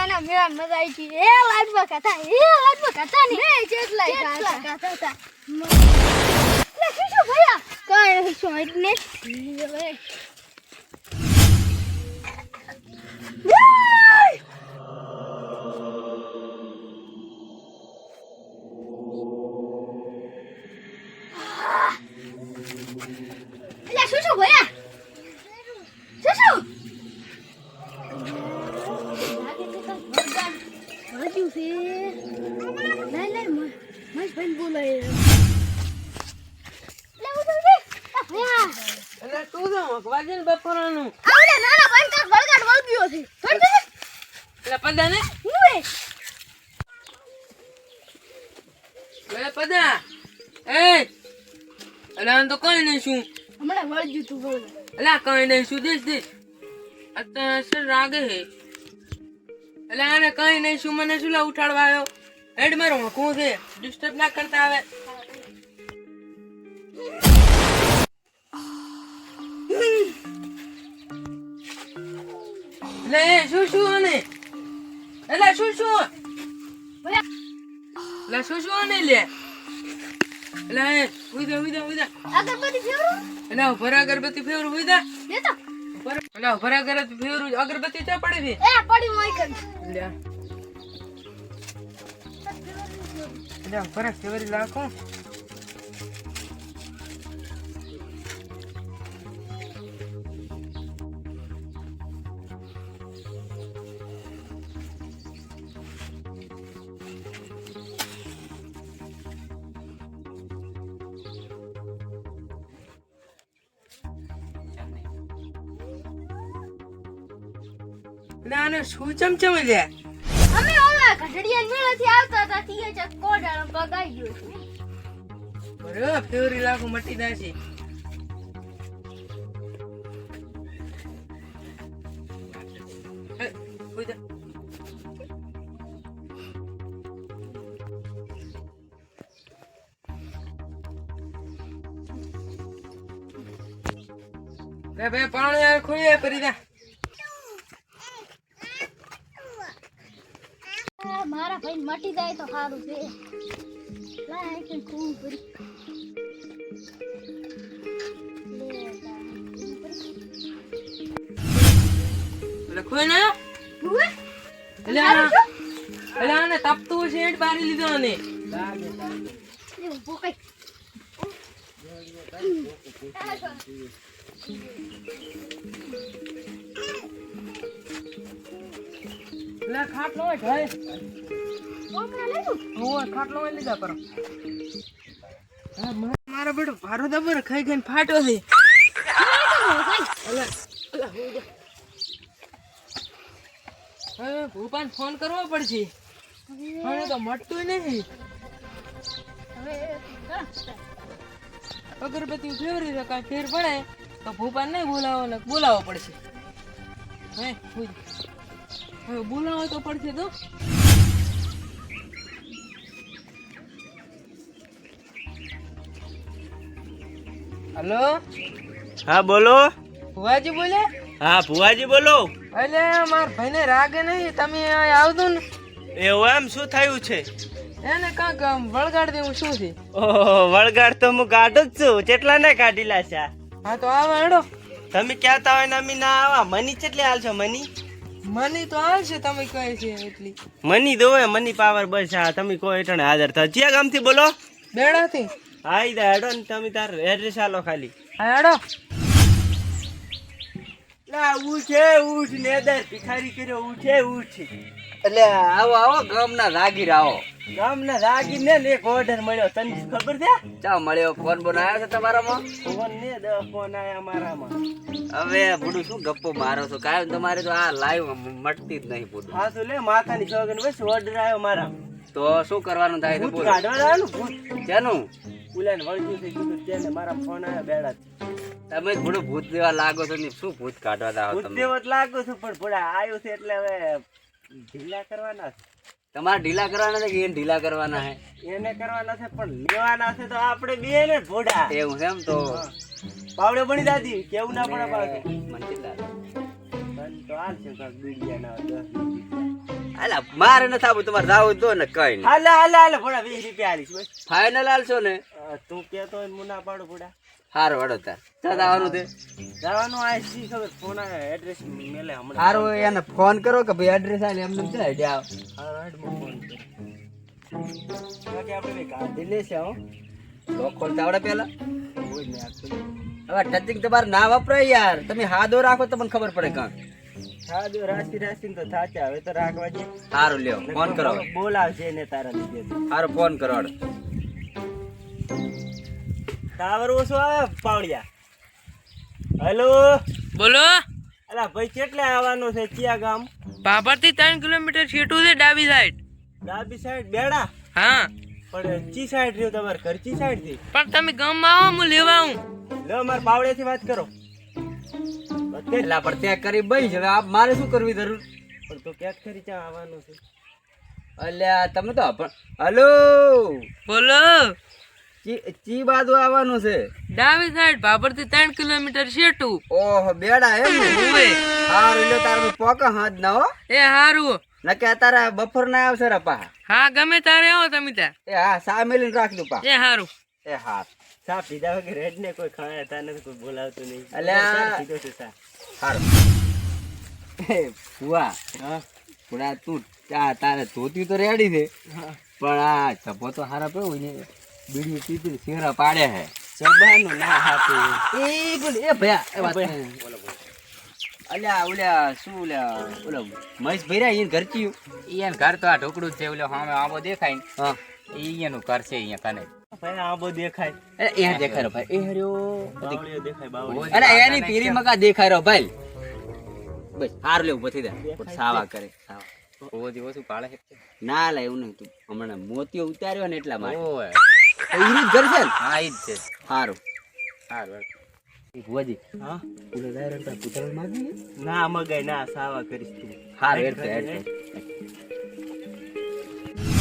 આના મેળા મજા આવી ગઈ એ લાડવા કથા એ લાડવા કથા ને એ જેટલા કથા ખાતા. લે શું ભયા કઈ શું એટલે હજુ છે. ના ના મસ્ત ભાઈ બોલાય. એટલે તું તો મકવાજે ને બપોરાનું. આવડે નાના ભાઈ કાક વળગાડ વળગ્યો છે. એટલે પદા ને. હું એ પદા. એ. એટલે તો કઈ નહીં શું. હમણાં વળગ્યું તું એટલે કઈ નહીં શું દેશ દેશ. અત્યારે સર રાગે હે. એટલે આને કઈ નહીં શું મને શું લા ઉઠાડવા આવ્યો? હેડ મારો હકું છે? ડિસ્ટર્બ ના કરતા આવે. લે શું શું આને? એટલે શું શું? એટલે શું શું આને લે? એટલે ઉઈદા ઉઈદા ઉઈદા અગરબત્તી ફેરવું એટલે ભરા અગરબત્તી ફેવરું ઉઈદા દેતો? એટલે અગરબત્તી ચા પડી એ પડી કર લે ફેવરી લાખો શું ચમચમ લે? અમે ઓલા ઘટડિયા મેળાથી આવતા હતા તીએ ચક કોડાળો પગાઈ ગયો છે. અરે ફેવરી લાગુ મટી દાશે બે બે પાણી આ ખોઈએ પરી દે આ મારા ભાઈ મટી જાય તો સારું છે લાય કે ખૂબ પડી લે તા. એટલે ને? એટલે આને તપતું એટ બારી લીધો. એટલે ખાટલો હોય ખાટલો હોય લીધા પર હા, બેટો ભારો દબર ખાઈ ખાઈને ફાટો છે. હવે ભૂપાને ફોન કરવો પડશે. હવે તો મટતું નથી. અગરબત્તી ફેવરી તો કાંઈ ફેર પડે તો ભૂપાન નહીં બોલાવો ને બોલાવવો પડશે. હે હું હવે બોલાવો તો પડશે તો. હલો? હા બોલો. ભુવાજી બોલે? હા ભુવાજી બોલો. એટલે માર ભાઈને રાગે નહીં તમે આવજો ને. એવું એમ? શું થયું છે? એને કાંક વળગાડ દેવું શું છે? ઓહો વળગાડ તો હું કાઢું જ છું. કેટલા ને કાઢી લાશા હા તો આવા હેડો. તમે કહેતા હોય ને અમે ના આવા. મની કેટલી હાલશો મની? મની તો હાલશે તમે કહે છે એટલી. મની દો મની પાવર બસ હા તમે કહો હેઠળ હાજર થયા ગામથી બોલો. બેડાથી. હા ઈ હેડો ને તમે તાર એડ્રેસ આલો ખાલી. હા હેડો. લા ઉઠે ઉઠ નેદર ભિખારી કર્યો ઉઠે ઉઠ એટલે આવો આવો ગામના રાગીર આવો. ગામના રાગીર ને એક ઓર્ડર મળ્યો. તને ખબર છે? ચા મળ્યો? ફોન બોન આવ્યો છે તમારામાં? ફોન ને દસ ફોન આયા મારામાં હવે બુડું શું ગપ્પો મારો છો? કાયમ તમારે તો આ લાઈવ મટતી જ નહીં બુડું હા તો લે માથાની સોગન બસ ઓર્ડર આવ્યો મારા. તો શું કરવાનું થાય ભૂત બોલો. જેનું ઉલાને વળગ્યું છે કીધું તેને મારા ફોન આવ્યા બેડા તમે થોડું ભૂત દેવા લાગો છો ને શું ભૂત કાઢવા દાવ તમે ભૂત લાગુ છું પણ થોડા આવ્યું છે એટલે હવે ઢીલા કરવાના છે. તમારે ઢીલા કરવાના છે કે એને ઢીલા કરવાના છે? એને કરવાના છે પણ લેવાના છે તો આપણે બે ને ભોડા એવું છે એમ તો. પાવડે બની દાદી કેવું ના પડે પાછું. મને કેટલા? પણ તો આ છે બીડિયા ના અલા મારે ન થાવું તમારે જાવું તો ને કઈ નહીં. હાલે હાલે હાલે ભોળા વીસ રૂપિયા આલીશ ભાઈ ફાઈનલ આલશો ને? તું કેતો હોય ને મુના પાડો ભોળા. હાર વડો તાર. ચાલ આવવાનું તે જવાનું આ સી ખબર ફોન એડ્રેસ મેલે હમણાં. હારો એને ફોન કરો કે ભાઈ એડ્રેસ આલે એમને જાય આઈડિયા હા, હાડ મો ફોન કે આપણે બે કાઢી લેશે હો. લોક ખોલતા આવડે ને તો. હવે ટચિંગ તમારે ના વપરાય યાર. તમે હાદો રાખો તો મને ખબર પડે કાં હા જો રાશી રાશી તો થાચા. હવે તો રાખવા દે હારું લ્યો ફોન કરો બોલાવશે ને તારા લીધે. તો. ફોન કરો ટાવર ઓછો આવે પાવડિયા. હેલો? બોલો. અલા ભાઈ કેટલે આવવાનું છે ચિયા ગામ? બાબરથી ત્રણ કિલોમીટર છેટું છે ડાબી સાઈડ ડાબી સાઈડ બેડા? હા. પણ ચી સાઈડ રહ્યો તમારે? ઘર ચી સાઈડથી? પણ તમે ગામમાં આવો હું લેવા આવું. લો મારા પાવડિયા થી વાત કરો. એલા પણ ત્યાં કરી બઈ હવે આ મારે શું કરવી જરૂર? પણ તો ક્યાંક ખરી ત્યાં આવવાનું છે. અલ્યા તમે તો પણ હલો? બોલો. ચી બાજુ આવવાનું છે? ડાબી સાઈડ બાબરથી ત્રણ કિલોમીટર શેટુ ઓહો બેડા એમ ને હારું લે તારે પોક હાથ ના હો. એ હારું. નકે તારા બફર ના આવશે રે પા. હા ગમે તારે આવો તમે ત્યાં. એ હા સા મેલીને રાખ દઉં પા. એ હારું. એ હા સા પીધા વગર રેડ ને કોઈ ખાયા તા નથી કોઈ બોલાવતું નહીં. અલ્યા. પીધો છે સા હારું. એ ફુવા હા? ફુડા તું ચા તારે ધોતી તો રેડી છે. પણ આ ચપો તો હારા પેવું ને બીડી પીપી શેરા પાડે હે સબાનું ના હાથું. એ બોલ એ ભયા એ વાત નહીં. અલ્યા ઓલ્યા શું ઓલ્યા ઓલા મહેશ ભૈરા એને ઘર ચિયું ઘર તો આ ઢોકડું જ છે ઓલો સામે આંબો દેખાય ને. હા. ઈ ઘર છે અહીંયા કને ભાઈ આંબો દેખાય. એ એ દેખાય રહ્યો ભાઈ. એ હર્યો. બાવળીઓ દેખાય બાવળીઓ. અરે એની પીરી મકા દેખાય રહ્યો ભાઈ. બસ હાર લેવું પછી દે સાવા કરે સાવા. પાળે ના લા એવું નહીં તું. હમણાં મોતીઓ ઉતાર્યો ને એટલા માટે. ઓય. જ ઘર છે હા ઈ જ છે. હારું. હારું ભુવાજી હા? ઓલો ડાયરેક્ટ આ કૂતરાને ના મગાય ના સાવા કરીશ તું. હારું હેડ હેડ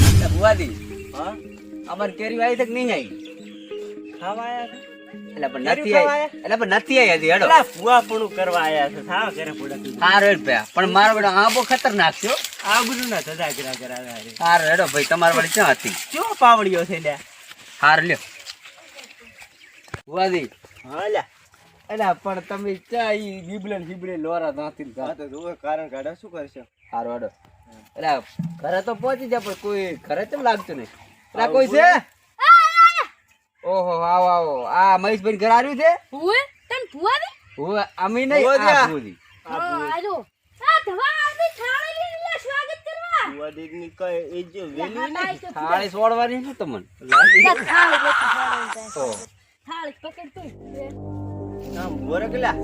એટલે ભુવાજી. હા? અમાર કેરી આવી તક કે નહીં આવી. એટલે પણ નથી આવી એટલે પણ નથી આવી હજી હેડો. કરવા આયા છે. કરે પૂડા પણ મારો આંબો ખતરનાક છે આ બધું ના ધજા કરા કરાવે ભાઈ તમારી વાળી ક્યાં હતી? ચો પાવડીઓ છે લ્યા? હાર લ્યો. ભુવાજી. હા લ્યા. એટલે પણ તમે ચા ઈ બીબલે બીબલે લોરા નાતી તો કારણ કાઢો શું કરશો? હારો હાડો. એટલે ઘરે તો પહોંચી જાય પણ કોઈ ઘરે કેમ લાગતું નહીં? કોઈ છે? ઓહો આવો આવો. આ મહેશભાઈ ઘર આવ્યું છે? ઉવે તને ભુવા દે? હું અમે નહીં. આ ભુવાજી. આજો આ ધવા આવતી થાળી લઈને લે સ્વાગત કરવા. ફુવા ની કઈ એ જો વેલી ને થાળી છોડવાની છે તમને? થાળી પકડ તું. નામ બોરકલા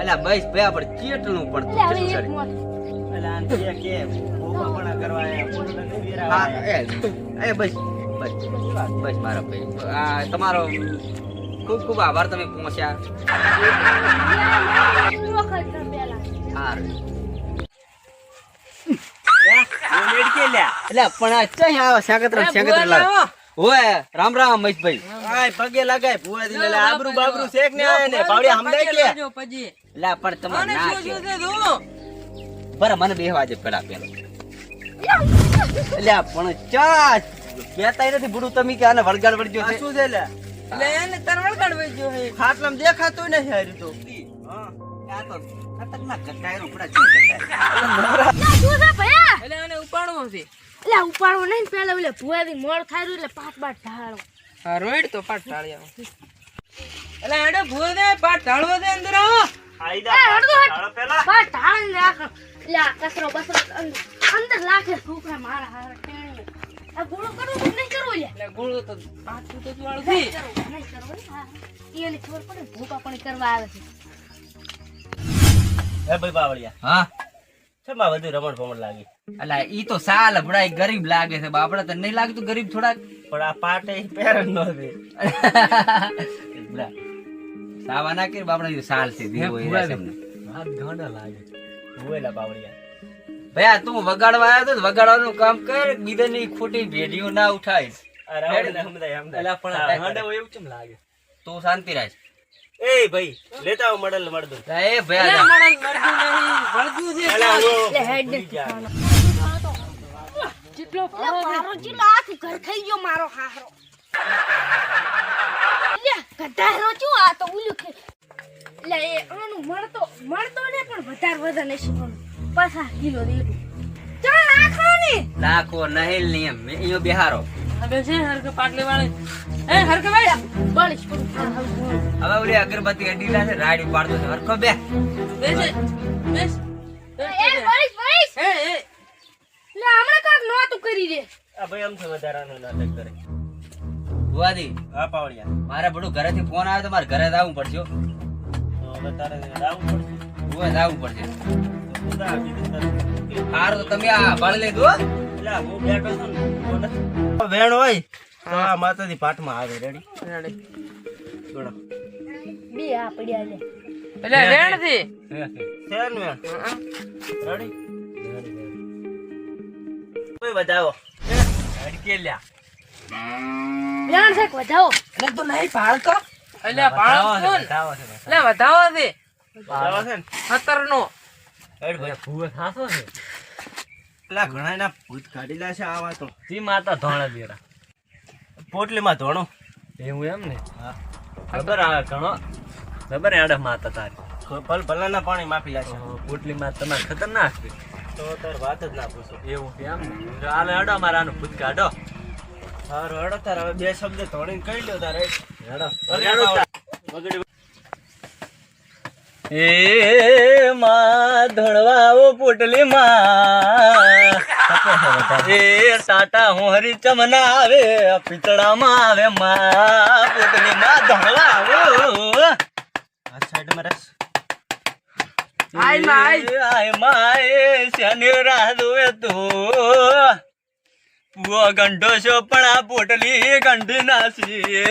અલા મહેશ ભાઈ આપણે કેટલું પણ એ એ બસ બસ બસ મારા ભાઈ. આ તમારો ખૂબ ખૂબ આભાર તમે પહોંચ્યા. રામ રામ મહેશભાઈ. આય પગે લગાય ભુવા દીને લે આબરૂ બાબરૂ શેક ને આયા ને પાવડી હમણાં કે? પણ તમે છે બરાબર મને બે વાજે પેલા પેલો એટલે પણ ચા કેતા નથી બુડું તમે કે આને વળગાડ વળજો છે? શું છે લે? એટલે એને તર વળગાડ વળજો હે ખાટલામાં દેખાતું નથી હારી તો. હા. આ તો ખતરનાક કટાયરો પડા શું કટાય શું છે ભયા એટલે એને ઉપાડવો છે. એટલે ઉપાડવો નહીં પેલા ઓલે ભુવાથી મોડ થાય રહ્યું એટલે પાટ બાટ ઢાળો. હા રોઈડ તો પાટ ઢાળી આવો એટલે એડે ભૂલ દે પાટ ઢાળવો દે અંદર આવો આઈદા પેલા. આ કચરો બસરો અંદર અંદર લાખે છોકરા મારા હારા ટેણીએ. આ ગુળો કરવો કે નહીં કરવો લે? એટલે ગુળો તો પાછું તો વાળું છે. નહીં કરવો, નહીં કરવો હા. એને ખબર પડે ભૂકા પણ કરવા આવે છે. હે ભાઈ બાવળિયા. હા? છેમાં વધુ રમણ ભમણ લાગી? અલા ઈ તો સાલ ભડાઈ ગરીબ લાગે છે. બાપડા તને નહીં લાગતું ગરીબ થોડાક? પણ આ પાટે પેરણ નો દે. સાવા ના કે બાપડા સાલ છે દીવો એ રહેશે એમને. બાવળિયા. ભયા તું વગાડવા આવ્યો તો વગાડવાનું કામ કર બીજાની ખોટી ભેડીઓ ના પણ હાંડે એવું લાગે? તું શાંતિ રાખ. એ ભાઈ લેતા આવો મડલ મડદું. એ ભાઈ અલ્યા, આજા. મળે નહીં, વળગ્યું છે અલા, લે, હેડ. જેટલો લે, ફાળો છે. મારો ચીલો આખું ઘર ખાઈ ગયો મારો હારો લે ગધારો શું આ તો ઉલ્યું કે લે એ આનું મળતો મળતો ને પણ વધારે વધારે છે પાછા કિલો દેવું ચાલ નાખો ને લાખો નહીં નિયમ અહીંયા બિહારો. હવે છે હરકે પાટલી વાળી એ હરકે ભાઈ. બાળીશ. હવે ઓલી અગરબત્તી અડીલા છે રાડી પાડતો છે. હરખો બે. બેસે બેસ. એ બાળીશ બાળીશ એ એ. લે હમણાં કાક નોતું કરી દે. આ ભાઈ આમ છે વધારાનો નાટક કરે. ભુવાજી હા પાવડિયા. મારે બધું ઘરેથી ફોન આવ્યો તો મારે ઘરે જવું પડશે હો. તો હવે તારે લાવવું પડશે. પડશે. સારું તો તમે આ હું. બેઠો છું ને, વેણ હોય તો આ માતાજી પાઠમાં આવે રેડી બોલો. બે આ પડ્યા લે એટલે રેણથી? છે. વેણ? રેડી કોઈ બતાવો અડકે લ્યા. રાણ સાહેબ વધાવો? એટલે તું નહીં ભાળતો? એટલે છે, એટલે વધાવો છે. છે. ખતર નો. છે. ઘણા એના ભૂત કાઢેલા છે આવા તો જી માતા ધોણા દેરા પોટલીમાં ધોણો. એવું એમ ને? ખબર આવે ઘણો? ખબર એડે માતા તારી. ભલ ભલાના પાણી માફી લાગે પોટલી માં તમારે ખતરનાક છે. તો તાર વાત જ ના પૂછો. એવું એમ ને? હાલે અડો મારા ભૂત કાઢો. હારું હેડો તાર હવે બે શબ્દ ધોણીને કહી લ્યો તારે. હેડો. એ માં ધણવાઓ પોટલી માં એ ટાટા હોરી ચમના આવે પિતળામાં આવે માં પોટલી માં ધણવાઓ. આ સાઈડમાં રસ આય માય. આય. આયમાં એ શનિ રાધુએ તો. પુઓ ગંઢો છો પણ આ પોટલી ગંઢી નાસી.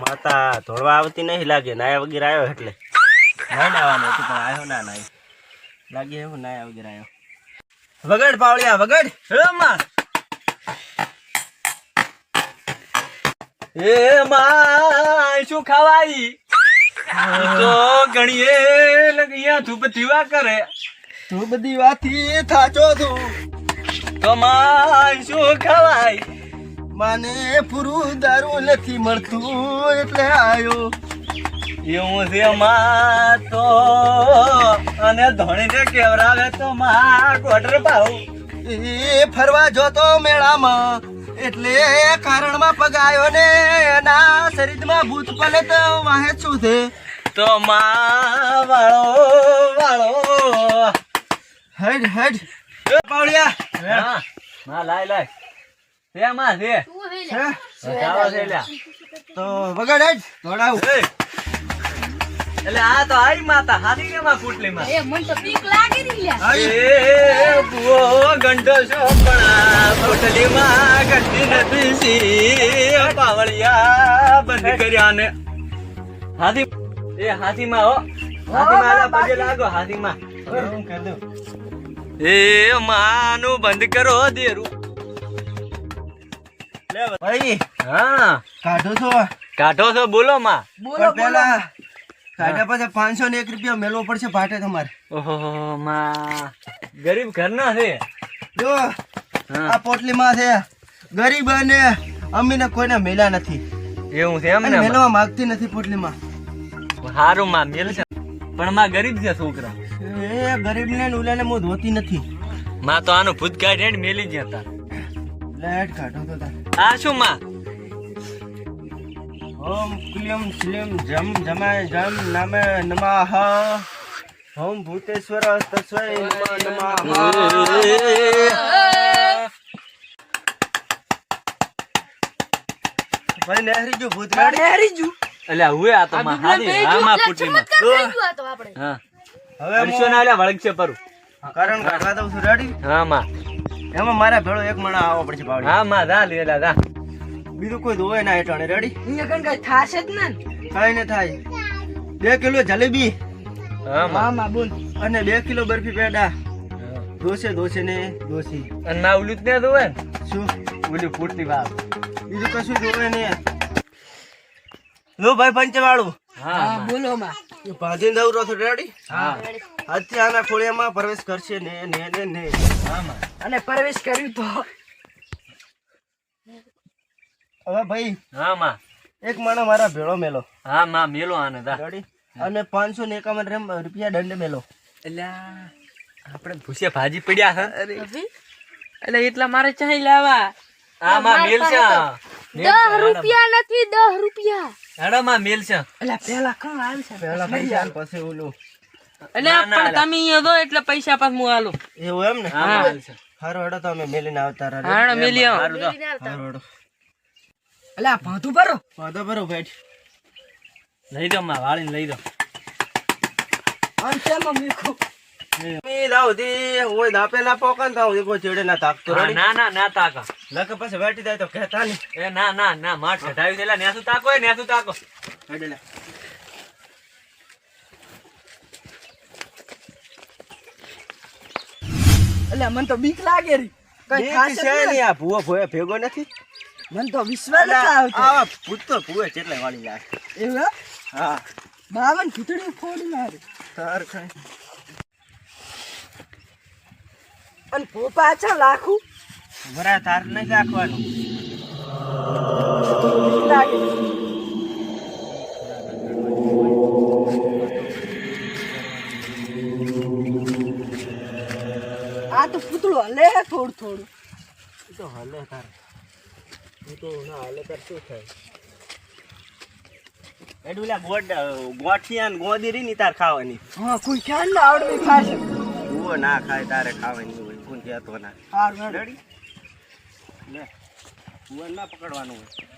માતા ધોળવા આવતી નહીં લાગે નાયા વગેરે આવ્યો એટલે. નાઈ નાવાનું હતું પણ આવ્યો ના નાઈ લાગે એવું નાયા વગેરે આવ્યો. વગડ પાવળિયા વગડ. માં. એ માં શું ખાવાઈ? તો ગણીએ લગિયા ધૂપ દીવા કરે. ધૂપ દીવાથી થાચો તું તો શું ખવાય? માને પૂરું દારૂ નથી મળતું એટલે આવ્યો એવું છે માં તો. અને ધણીને કેવરાવે તો માં પાઉ એ ફરવા જોતો મેળામાં એટલે કારણમાં પગાયો ને એના શરીરમાં ભૂત પલે તો વાહે શું છે તો માં વાળો વાળો. હેડ હેડ. એ પાવળિયા હા લાય લાય. છે માં છે. તું હે લે છે લ્યા. તો વગડ જ દોડાવ. એ, એટલે આ તો આઈ માતા હાથી ને માં કુટલી માં એ મન તો બીક લાગી રહી લ્યા. એ બુઓ ગંડો છો પણ કુટલી માં ગંડી નથી સી પાવળિયા બંધ કર્યા ને હાથી એ હાથી માં હો હાથી માં પગે લાગો હાથી માં હું કહી દઉં. એ માનું બંધ કરો દેરું. લે ભાઈ હા. કાઢો છો? કાઢો છો બોલો માં. બોલો પેલા કાઢ્યા પછી પાંચસો ને એક રૂપિયા મેળવો પડશે ભાટે તમારે. ઓહો માં. ગરીબ ઘરના છે. જો હા. આ પોટલીમાં છે. ગરીબ અને અમીને કોઈને મેલા નથી. એવું છે એમ અને ને? મેલવા માંગતી નથી પોટલીમાં. સારું માં મેલ છે પણ માં ગરીબ છે છોકરા. એ ગરીબ ને ઉલાને મો ધોતી નથી. માં તો આનું ભૂત કાઢી મેલી જ હતા લેટ કાઢો તો તાર. આ શું માં? ઓમ ક્લિયમ શ્લિમ જમ જમાય જમ નામે નમઃ. ઓમ ભૂતેશ્વર તસ્વૈ નમઃ ભાઈ નહેરી જો ભૂત ગાડી એટલે હવે આ તો માં હારી હા માં. માં ગયો આ તો આપણે. હા. હવે અરસો ના લ્યા વળગશે પરું. કારણ કાઢવા દઉં છું રેડી હા માં. એમાં મારા ભેળો એક મણા આવો પડશે પાવડી હા માં જા લેલા જા બીજું કોઈ ધોવે ના હેઠાણે રેડી અહીંયા કણ કઈ થાશે જ ને? કઈ ને થાય. બે કિલો જલેબી. હા માં. માં બોલ. અને બે કિલો બરફી પેડા. દોશે ધોશે ને દોશી અને ના ઓલું જ ને ધોવે શું? ઓલું ફૂટતી વાત. બીજું કશું ધોવે ને લો ભાઈ પંચવાળું. હા બોલો માં. ભાજી રહો છો રેડી હા. આજથી આના ખોળિયામાં પ્રવેશ કરશે ને ને ને ને. અને પ્રવેશ કર્યું તો. હવે ભાઈ હા માં. એક માણો મારા ભેળો મેલો. હા માં મેલો આને દા રેડી અને પાંચસો ને એકાવન રૂપિયા દંડ મેલો. એટલે આપણે ભૂસે ભાજી પડ્યા હે એટલે એટલા મારે ચાહી લાવા. હા માં મેલ છે 10 રૂપિયા નથી 10 રૂપિયા. હેડો માં મેલ છે. એટલે પેલા કણ છે? પેલા પૈસા પછી ઓલું એટલે પણ તમે અહીંયા દો એટલે પૈસા પાછ હું આલું. એવું એમ ને? હા. હારો હેડો તો અમે મેલીને આવતા રહ્યા હાણ મેલી આવો. હારો હેડો એટલે આ ભાતું ભરો. વાંધો ભરો બેઠ લઈ દો માં વાળીને લઈ દો. આમ ચાલો મીઠું? મી ઓય દાપે ના પોકન તાવ દી કોઈ ના તાકતો ના ના ના તાકા લકે પછી બેઠી જાય તો કહેતા ને એ ના ના ના માર ચઢાવી દેલા નેસુ તાકો એ નેસુ તાકો હેડે એટલે મને તો બીક લાગે રી. કઈ ખાસ છે નહીં. આ ભૂવો ભૂવો ભેગો નથી? મને તો વિશ્વાસ નથી આવતો. આવા ભૂત તો ભૂવે કેટલે વાળી લાગે એવું હા? બાવન ખીચડી ફોડી મારી. તાર કઈ અને પોપા છે લાખું? વરા તાર નહીં રાખવાનું. લાગે. આ તો પૂતળું હલે થોડું થોડું. એ તો હલે તાર. હું તો ના હલે તાર શું થાય? એડુલા ગોડ ગોઠિયા ને ગોદી રી ની તાર ખાવાની. હા કોઈ ખ્યાલ ના આવડે ખાશે. ના ખાય તારે ખાવાની. હોય તો ના. લે ભૂવો ના પકડવાનું હોય.